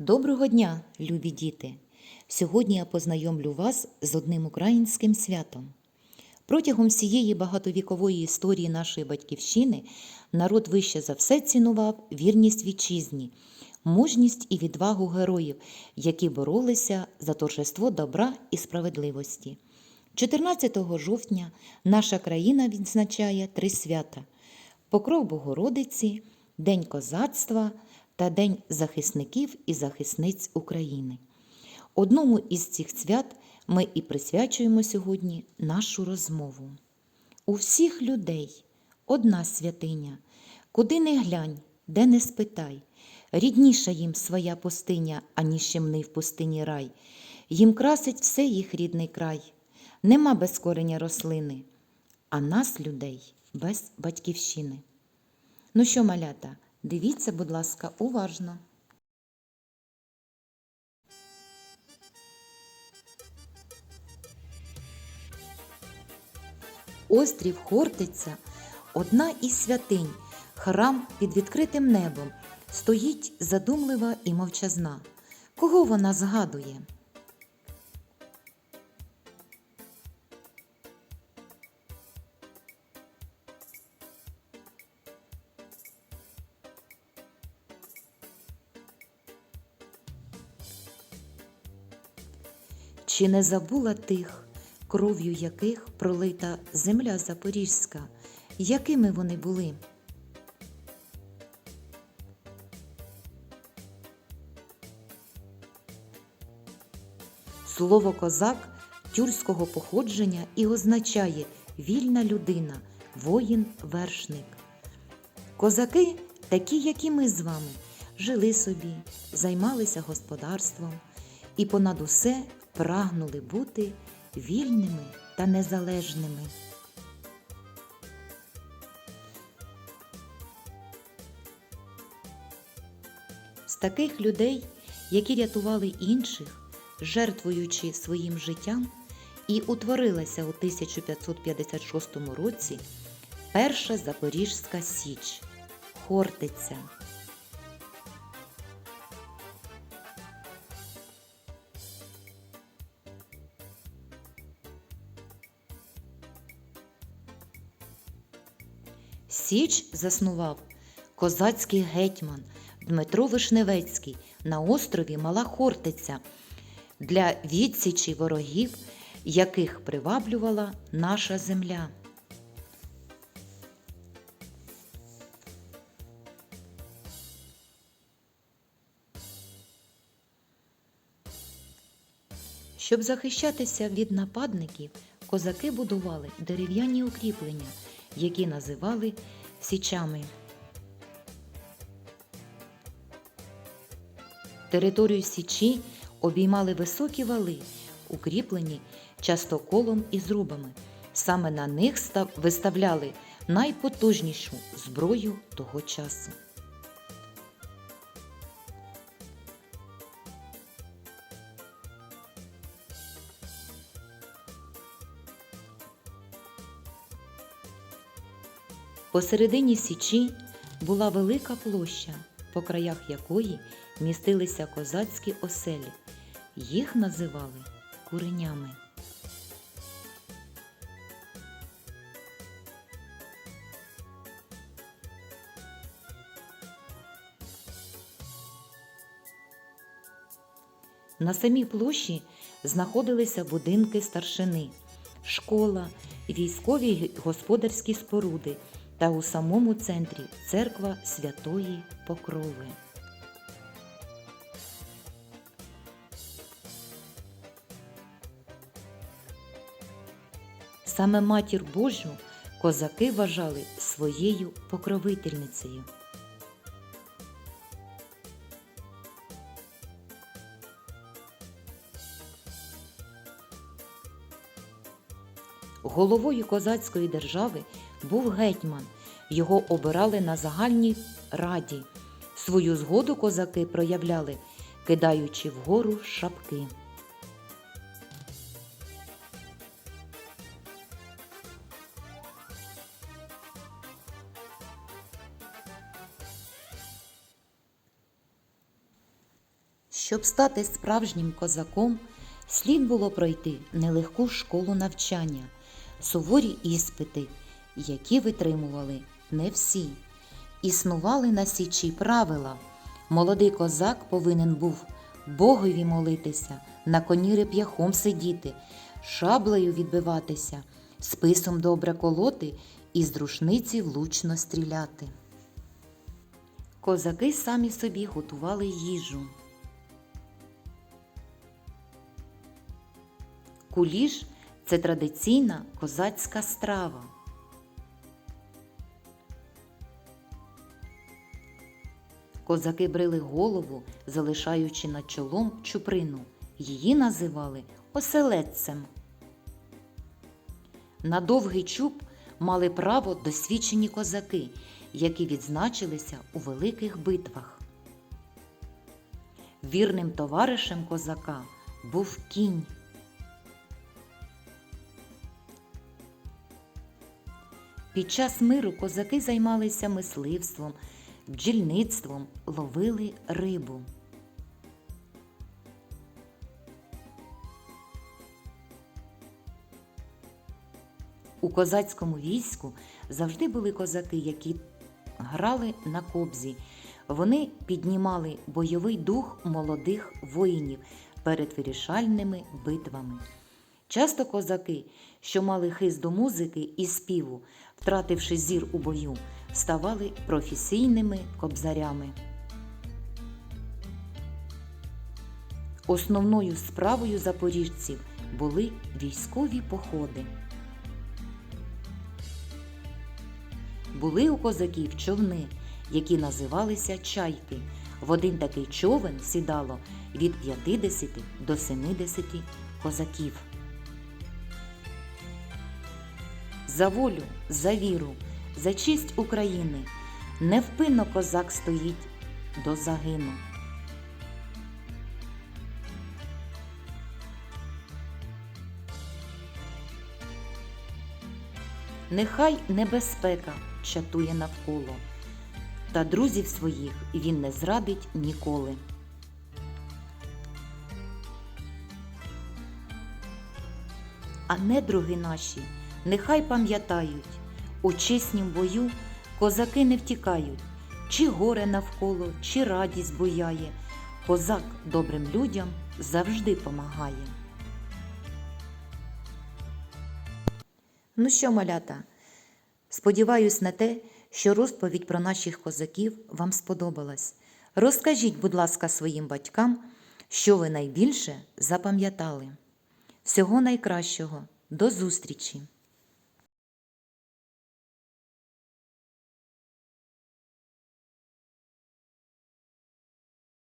Доброго дня, любі діти! Сьогодні я познайомлю вас з одним українським святом. Протягом всієї багатовікової історії нашої батьківщини народ вище за все цінував вірність вітчизні, мужність і відвагу героїв, які боролися за торжество добра і справедливості. 14 жовтня наша країна відзначає три свята: Покров Богородиці, День козацтва та День захисників і захисниць України. Одному із цих свят ми і присвячуємо сьогодні нашу розмову. У всіх людей одна святиня, куди не глянь, де не спитай, рідніша їм своя пустиня, аніж щемний в пустині рай. Їм красить все їх рідний край. Нема без кореня рослини, а нас, людей, без батьківщини. Ну що, малята, дивіться, будь ласка, уважно. Острів Хортиця одна із святинь, храм під відкритим небом, стоїть задумлива і мовчазна. Кого вона згадує? Чи не забула тих, кров'ю яких пролита земля Запорізька, якими вони були? Слово козак тюркського походження і означає вільна людина, воїн, вершник. Козаки, такі, як і ми з вами, жили собі, займалися господарством і понад усе прагнули бути вільними та незалежними. З таких людей, які рятували інших, жертвуючи своїм життям, і утворилася у 1556 році Перша Запорізька Січ Хортиця. Січ заснував козацький гетьман Дмитро Вишневецький на острові Мала Хортиця для відсічі ворогів, яких приваблювала наша земля. Щоб захищатися від нападників, козаки будували дерев'яні укріплення, які називали січами. Територію Січі обіймали високі вали, укріплені частоколом і зрубами. Саме на них став- виставляли найпотужнішу зброю того часу. Посередині січі була велика площа, по краях якої містилися козацькі оселі. Їх називали куренями. На самій площі знаходилися будинки старшини, школа, військові й господарські споруди та у самому центрі церква Святої Покрови. Саме матір Божу козаки вважали своєю покровительницею. Головою козацької держави був гетьман. Його обирали на загальній раді. Свою згоду козаки проявляли, кидаючи вгору шапки. Щоб стати справжнім козаком, слід було пройти нелегку школу навчання, суворі іспити, які витримували не всі. Існували на січі правила. Молодий козак повинен був Богові молитися, на коні реп'яхом сидіти, шаблею відбиватися, списом добре колоти і з рушниці влучно стріляти. Козаки самі собі готували їжу. Куліш це традиційна козацька страва. Козаки брили голову, залишаючи над чолом чуприну. Її називали оселедцем. На довгий чуб мали право досвідчені козаки, які відзначилися у великих битвах. Вірним товаришем козака був кінь. Під час миру козаки займалися мисливством, бджільництвом, ловили рибу. У козацькому війську завжди були козаки, які грали на кобзі. Вони піднімали бойовий дух молодих воїнів перед вирішальними битвами. Часто козаки, що мали хист до музики і співу, втративши зір у бою, ставали професійними кобзарями. Основною справою запоріжців були військові походи. Були у козаків човни, які називалися чайки. В один такий човен сідало від 50 до 70 козаків. За волю, за віру, за честь України невпинно козак стоїть до загину. Нехай небезпека чатує навколо, та друзів своїх він не зрадить ніколи. А недруги наші нехай пам'ятають, у чеснім бою козаки не втікають, чи горе навколо, чи радість бояє. Козак добрим людям завжди помагає. Ну що, малята? Сподіваюсь на те, що розповідь про наших козаків вам сподобалась. Розкажіть, будь ласка, своїм батькам, що ви найбільше запам'ятали. Всього найкращого. До зустрічі!